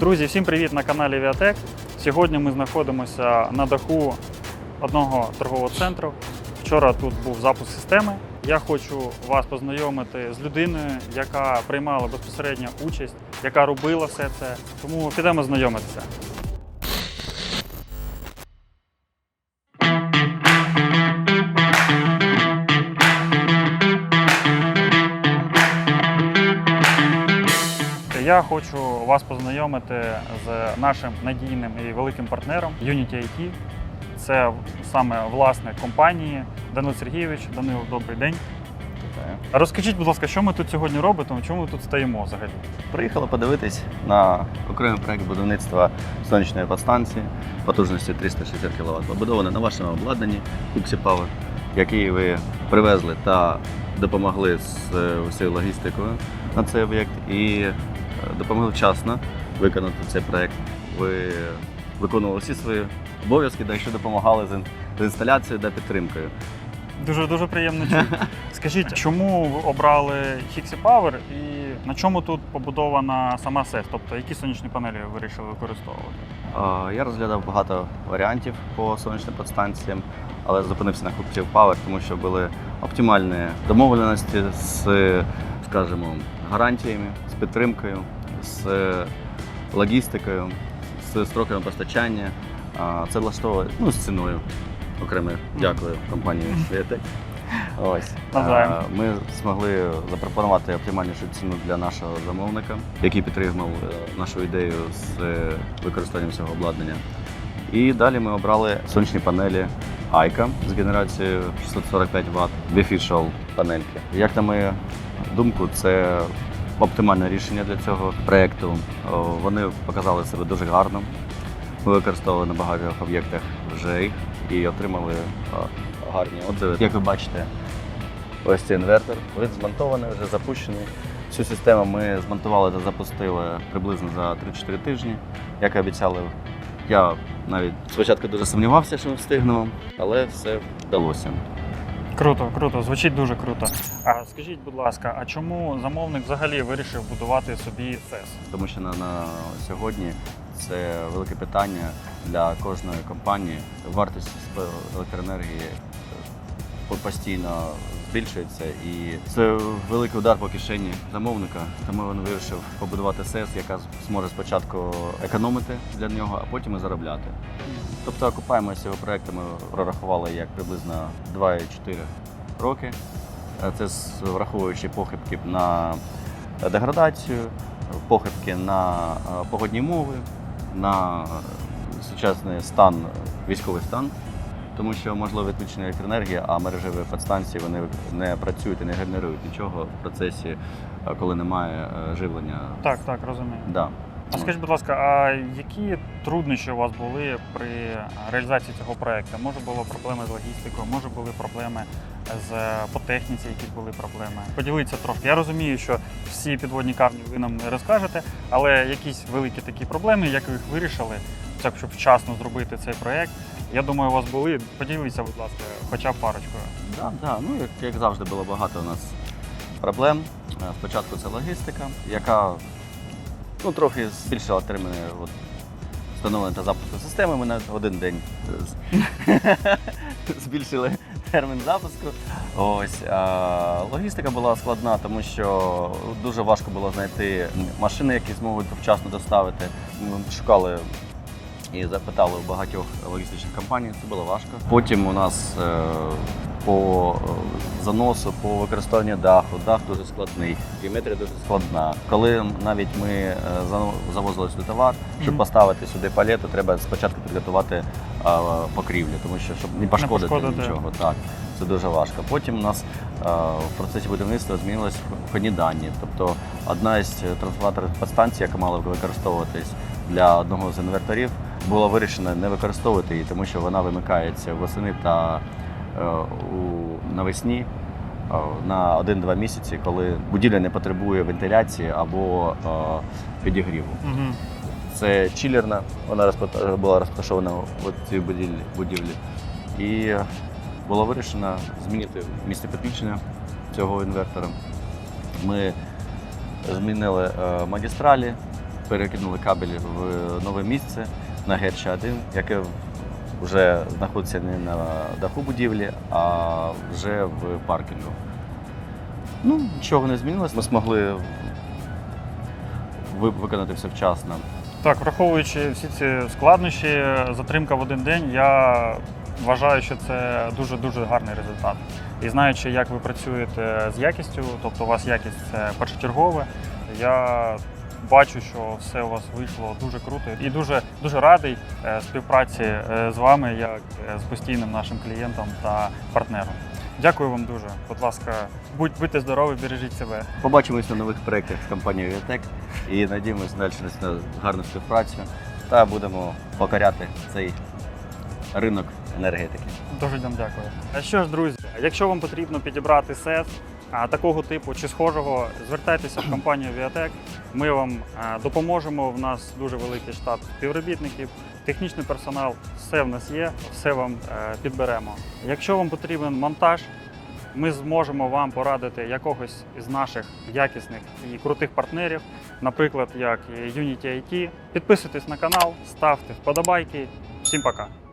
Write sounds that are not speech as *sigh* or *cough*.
Друзі, всім привіт на каналі Віатек. Сьогодні ми знаходимося на даху одного торгового центру. Вчора тут був запуск системи. Я хочу вас познайомити з людиною, яка приймала безпосередньо участь, яка робила все це. Тому підемо знайомитися. Я хочу вас познайомити з нашим надійним і великим партнером Unity IT. Це саме власник компанії Данил Сергійович. Данил, добрий день. Розкажіть, будь ласка, що ми тут сьогодні робимо, чому ми тут стоїмо взагалі? Приїхали подивитись на окремий проект будівництва сонячної підстанції потужністю 360 кВт, побудований на вашому обладнанні Cuxi Power, який ви привезли та допомогли з е, усією логістикою на цей об'єкт і допомогли вчасно виконати цей проект. Ви виконували всі свої обов'язки, да ще допомагали з інсталяцією та підтримкою. Дуже дуже приємно *laughs* чути. Скажіть, чому ви обрали Hixie Power і на чому тут побудована сама СЕС? Тобто які сонячні панелі ви вирішили використовувати? Я розглядав багато варіантів по сонячним підстанціям, але зупинився на Cuxi Power, тому що були оптимальні домовленості з, скажімо, гарантіями, з підтримкою, з логістикою, з строками постачання. Це влаштовує ну, з ціною. Окремо дякую компанії Світек. Ось ми змогли запропонувати оптимальнішу ціну для нашого замовника, який підтримав е, нашу ідею з е, використанням цього обладнання. І далі ми обрали сонячні панелі Айка з генерацією 645 Вт, Bifacial панельки. Як на мою думку, це оптимальне рішення для цього проєкту. Вони показали себе дуже гарно. Ми використовували на багатьох об'єктах вже їх і отримали гарні отзиви. Як ви бачите, ось цей інвертор. Він змонтований, вже запущений. Всю систему ми змонтували та запустили приблизно за 3-4 тижні. Як і обіцяли, я навіть спочатку дуже сумнівався, що ми встигнемо, але все вдалося. Круто, круто, звучить дуже круто. А скажіть, будь ласка, а чому замовник взагалі вирішив будувати собі СЕС? Тому що на, на сьогодні це велике питання для кожної компанії. Вартість електроенергії постійно збільшується, і це великий удар по кишені замовника. Тому він вирішив побудувати СЕС, яка зможе спочатку економити для нього, а потім і заробляти. Тобто окупаємося цього проекту ми прорахували як приблизно 2,4 роки. Е, Це враховуючи похибки на деградацію, похибки на е, погодні умови, на е, сучасний стан, військовий стан, тому що можливо відключення електроенергії, а мережеві підстанції вони не працюють і не генерують нічого в процесі, е, коли немає е, живлення. Так, так, розумію. Да. А скажіть, будь ласка, а які труднощі у вас були при реалізації цього проекту? Може були проблеми з логістикою, може були проблеми з по техніці, якісь були проблеми? Поділіться трохи. Я розумію, що всі підводні камні ви нам не розкажете, але якісь великі такі проблеми, як ви їх вирішили, так щоб вчасно зробити цей проект. Я думаю, у вас були. Поділіться, будь ласка, хоча б парочкою. Да, да. Ну, як, як завжди, було багато у нас проблем. Е, Спочатку це логістика, яка ну, трохи збільшила терміни от, встановлення та запуску системи. Ми на один день е, *laughs* збільшили термін запуску. Ось, а, логістика була складна, тому що дуже важко було знайти машини, які зможуть вчасно доставити. Ми шукали і запитали у багатьох логістичних компаній, це було важко. Потім у нас е, по е, заносу, по використанню даху, дах дуже складний, геометрія дуже складна. Коли навіть ми е, завозили сюди товар, щоб поставити сюди палету, треба спочатку підготувати покрівлю, тому що щоб не пошкодити, пошкодити. нічого. Так, це дуже важко. Потім у нас е, в процесі будівництва змінились входні дані. Тобто одна із трансформаторних підстанцій, яка мала використовуватись для одного з інверторів, було вирішено не використовувати її, тому що вона вимикається восени та е, у навесні е, на 1-2 місяці, коли будівля не потребує вентиляції або е, підігріву. Угу. Це чилерна, вона була розташована в цій будівлі, будівлі. І було вирішено змінити місце підключення цього інвертора. Ми змінили магістралі, перекинули кабель в нове місце на Герча 1, яке вже знаходиться не на даху будівлі, а вже в паркінгу. Ну, нічого не змінилось. Ми змогли виконати все вчасно. Так, враховуючи всі ці складнощі, затримка в один день, я вважаю, що це дуже-дуже гарний результат. І знаючи, як ви працюєте з якістю, тобто у вас якість це першочергове, я бачу, що все у вас вийшло дуже круто і дуже, дуже радий е, співпраці е, з вами, як е, з постійним нашим клієнтом та партнером. Дякую вам дуже. Будь ласка, будь, будьте здорові, бережіть себе. Побачимось на нових проєктах з компанією Viatec і надіємося далі на гарну співпрацю та будемо покоряти цей ринок енергетики. Дуже вам дякую. А що ж, друзі, якщо вам потрібно підібрати сет такого типу чи схожого, звертайтеся в компанію Viatec. Ми вам допоможемо. В нас дуже великий штат співробітників, технічний персонал, все в нас є, все вам е, підберемо. Якщо вам потрібен монтаж, ми зможемо вам порадити якогось із наших якісних і крутих партнерів, наприклад, як Unity IT. Підписуйтесь на канал, ставте вподобайки. Всім пока!